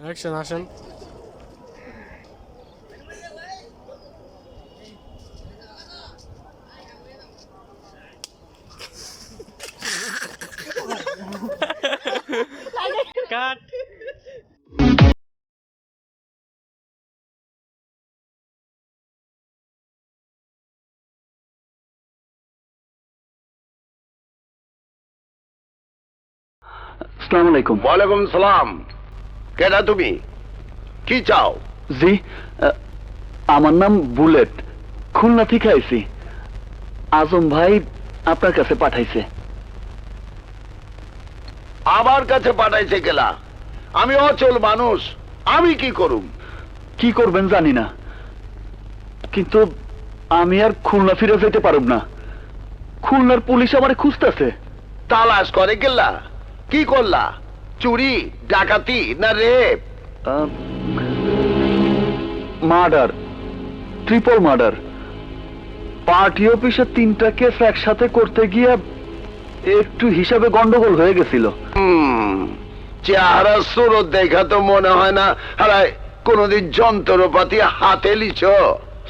Action আসেন কাট আসসালামু আলাইকুম ওয়ালাইকুম সালাম কেডা তুমি? কি চাও? জি আমার নাম বুলেট। খুলনা থেকে আইছি। আজম ভাই আপনার কাছে পাঠাইছে। আমার কাছে পাঠাইছে গেলা আমি অচল মানুষ আমি কি করুম? কি করবেন জানি না। কিন্তু আমি আর খুলনা ফিরে যেতে পারব না। খুলনার পুলিশ আমার খুঁজতেছে। তালাশ করে গেলা কি করলা? চুরি ডাকাতি না rape? Murder triple murder. Party অফিসে তিনটা কেস একসাথে করতে গিয়ে একটু হিসাবে গন্ডগোল হয়ে গেছিল। চেহারা সুরত দেখা তো মনে হয় না। হারাই কোনদিন যন্ত্রপাতি হাতে লিছ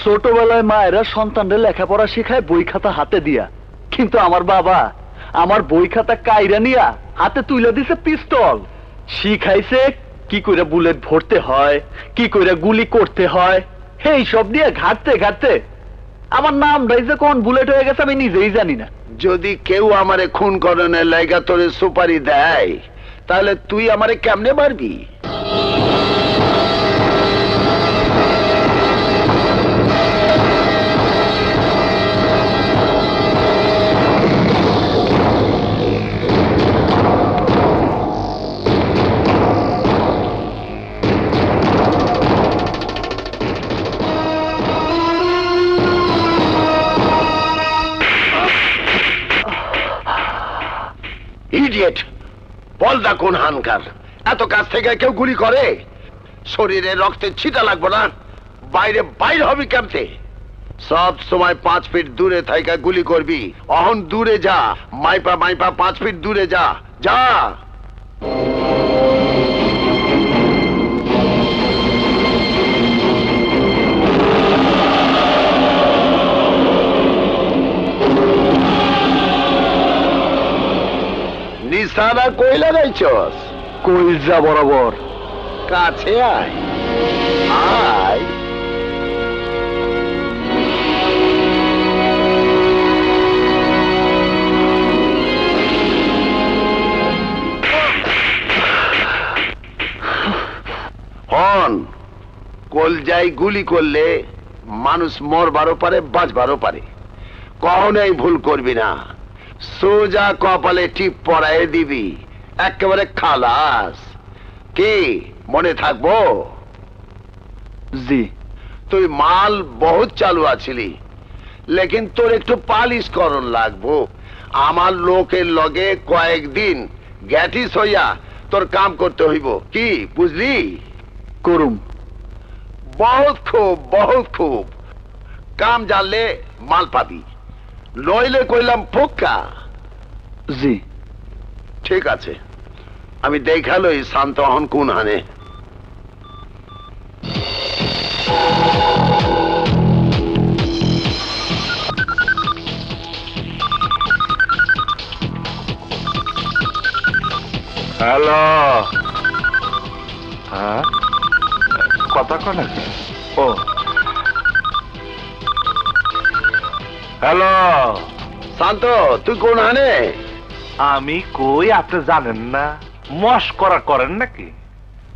ছোটবেলায় মায়েরা সন্তানদের লেখাপড়া শেখায় বই খাতা হাতে দিয়া। কিন্তু আমার বাবা আমার বই খাতা কাইরা নিয়া হাতে তুলে দিছে পিস্তল। শিখাইছে কি করে বুলেট ভরতে হয়, কি করে গুলি করতে হয় এই সব দিয়ে ঘাটতে ঘাটতে। আমার নাম রাইজে কোন বুলেট হয়ে গেছে আমি নিজেই জানি না। যদি কেউ আমারে খুন করণের লাইগা তোরে সুপারি দেয়, তাহলে তুই আমারে কেমনে মারবি? ইডিয়েট বলদা কোন হানকার? এত কাছ থেকে কেউ গুলি করে? শরীরে রক্তের ছিটা লাগবো না? বাইরে বাইর হবে কেমতে? সব সময় পাঁচ ফিট দূরে থাইকা গুলি করবি। অহন দূরে যা। মাইপা মাইপা, পাঁচ ফিট দূরে যা। যা! নিশানা কই লাগাইছস বরাবর। কাছে আয়। আয়। হন কলজাই গুলি করলে মানুষ মরবারও পারে, বাঁচবারও পারে। কখনোই ভুল করবি না। সোজা কপালে টিপ পড়ায় দিবি। একেবারে খালাস। কি মনে থাকব? জি। তুই মাল বহুত চালু আছিলি লেকিন তোর একটু পালিশ করণ লাগবো। আমার লোকের লগে কয়েকদিন গ্যাটিস হইয়া তোর কাম করতে হইব। কি বুঝলি? করুম। বহুত খুব বহুত খুব। কাম জানলে মাল পাবি। নইলে কইলাম পোকা জি। ঠিক আছে। আমি দেখালই শান্ত হন কোন হানে। হ্যালো। হ্যাঁ? কথা কন ও। হ্যালো শান্ত তুই কোন হানে? আমি কই আপনি জানেন না? মশ মস্করা করেন নাকি?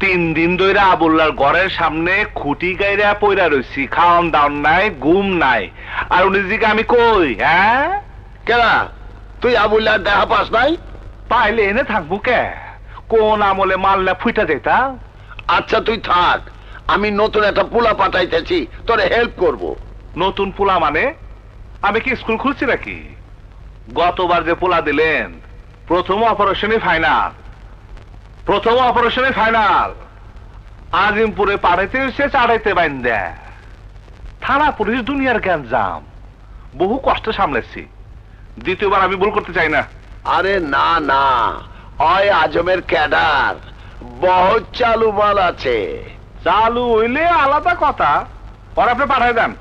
তিন দিন ধরে আবুল্লার ঘরের সামনে খুঁটি গাইরা পইরা রইছি খাওয়ান দাওন নাই ঘুম নাই। আর উনি জিকে আমি কই? হ্যাঁ? কেনা তুই আবুল্লার দেখা পাস নাই? পাইলে এনে থাকব কে? কোন আমলে মাল্লা ফুইটা যেতা আচ্ছা তুই থাক। আমি নতুন একটা পোলা পাঠাইতেছি তোরে হেল্প করব। নতুন পোলা মানে? আমি কি স্কুল খুলছি নাকি? গতবার যে পোলা দিলেন প্রথম অপারেশনে ফাইনাল। প্রথম অপারেশনে ফাইনাল। আজিমপুরে পাড়াইতে সে চাড়াইতে বাইন দেয় থানা পুলিশ দুনিয়ার জ্ঞান জাম বহু কষ্ট সামলেছি। দ্বিতীয়বার আমি ভুল করতে চাই না। আরে না না। অয় আজমের ক্যাডার বহুত চালু মাল আছে। চালু হইলে আলাদা কথা। পরে আপনি পাঠাই দেন।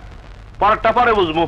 পরেরটা পরে বুঝব।